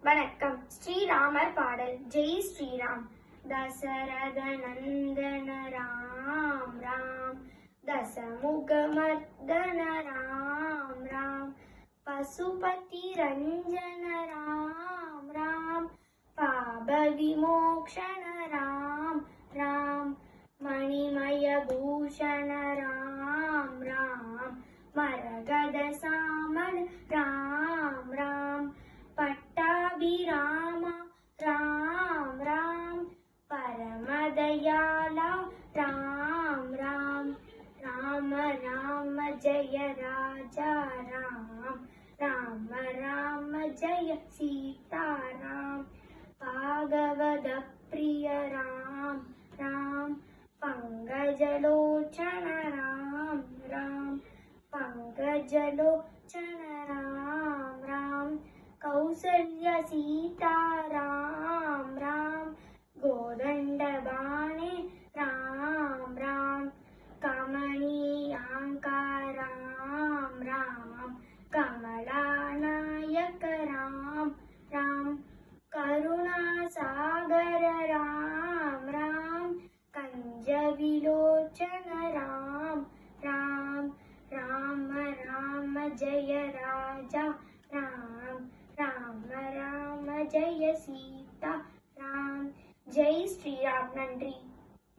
வணக்கம். ஸ்ரீராமர் பாடல். ஜெய் ஸ்ரீராம். தசரத நந்தன ராம். ராம் தசமுகமர்தன ராம். ராம் பசுபதி ரஞ்சன ராம். ராம் பாப விமோக்ஷண ராம். ராம் மணிமய பூஷண ராம் सियाला राम राम राम राम, जय राजा राम। राम राम, जय सीता राम भागवत प्रिय राम राम। पङ्गजलोचन राम राम। पङ्गजलोचन राम राम। कौसल्य सीता राम राम। राम राम कंज विलोचन राम राम राम राम, जय राजा, राम राम राम, जय सीता, राम। जय श्री राम, नंद्री।